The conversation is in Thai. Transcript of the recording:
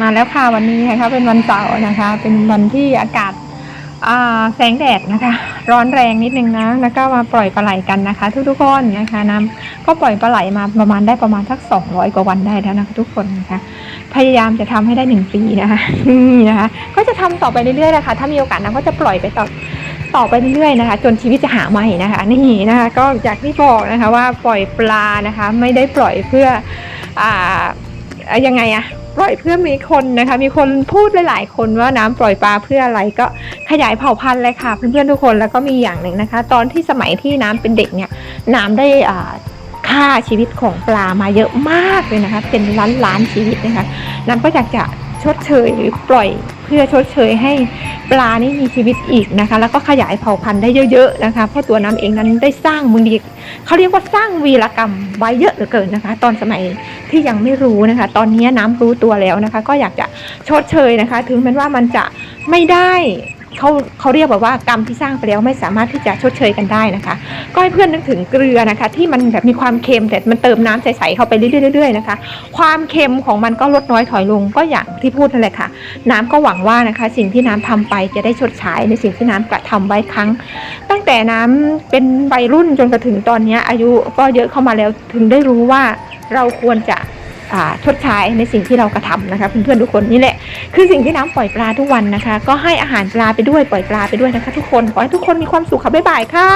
มาแล้วค่ะวันนี้นะคะเป็นวันเสาร์นะคะ เป็นวันที่อากาศาแสงแดดนะคะ ร้อนแรงนิดนึงนะแล้วก็มาปล่อยปลาไหลกันนะคะ ทุกๆคนนะคะน้ำก็ปล่อยปลาไหลมาประมาณได้ประมาณสัก 200 กว่าวันได้แล้วนะคะทุกคนนะคะ พยายามจะทำให้ได้หนึ่งปีนะคะนี่นะคะ ก็จะทำต่อไปเรื่อยๆนะคะถ้ามีโอกาสน้ำก็จะปล่อยไปต่อต่อไปเรื่อยๆนะคะ จนชีวิตจะหาใหม่นะคะนี่นะคะ ก็จากที่บอกนะคะว่าปล่อยปลานะคะ ไม่ได้ปล่อยเพื่ออ่ายังไงอะ ปล่อยเพื่อมีคนนะคะ มีคนพูดหลายๆ คนว่าน้ำปล่อยปลาเพื่ออะไรก็ขยายเผ่าพันธุ์เลยค่ะเพื่อนๆทุกคนแล้วก็มีอย่างหนึ่งนะคะ ตอนที่สมัยที่น้ำเป็นเด็กเนี่ยน้ำได้อ่าค่าชีวิตของปลามาเยอะมากเลยนะคะ เป็นล้านล้านชีวิตนะคะน้ำก็อยากจะชดเชยหรือปล่อยเพื่อชดเชยให้ปลานี่มีชีวิตอีกนะคะ แล้วก็ขยายเผ่าพันธุ์ได้เยอะๆนะคะ เพราะตัวน้ำเองนั้นได้สร้างมือดีเขาเรียกว่าสร้างวีรกรรมไว้เยอะเหลือเกินนะคะ ตอนสมัย ที่ยังไม่รู้นะคะ ตอนนี้น้ำรู้ตัวแล้วนะคะ ก็อยากจะชดเชยนะคะ ถึงแม้ว่ามันจะไม่ได้เขาเขาเรียกแบบว่ากรรมที่สร้างไปแล้วไม่สามารถที่จะชดเชยกันได้นะคะ ก็ให้เพื่อนนึกถึงเกลือนะคะ ที่มันแบบมีความเค็มแต่มันเติมน้ำใสๆเข้าไปเรื่อยๆๆนะคะ ความเค็มของมันก็ลดน้อยถอยลงก็อย่างที่พูดนั่นแหละค่ะ น้ำก็หวังว่านะคะ สิ่งที่น้ำทำไปจะได้ชดใช้ในสิ่งที่น้ำกระทำไว้ครั้ง ตั้งแต่น้ำเป็นวัยรุ่นจนกระถึงตอนนี้อายุก็เยอะเข้ามาแล้วถึงได้รู้ว่า เราควรจะชดใช้ในสิ่งที่เรากระทำนะคะเพื่อนๆทุกคนนี่แหละคือสิ่งที่น้ำปล่อยปลาทุกวันนะคะ ก็ให้อาหารปลาไปด้วยปล่อยปลาไปด้วยนะคะ ทุกคนขอให้ทุกคนมีความสุขค่ะบ๊ายบายค่ะ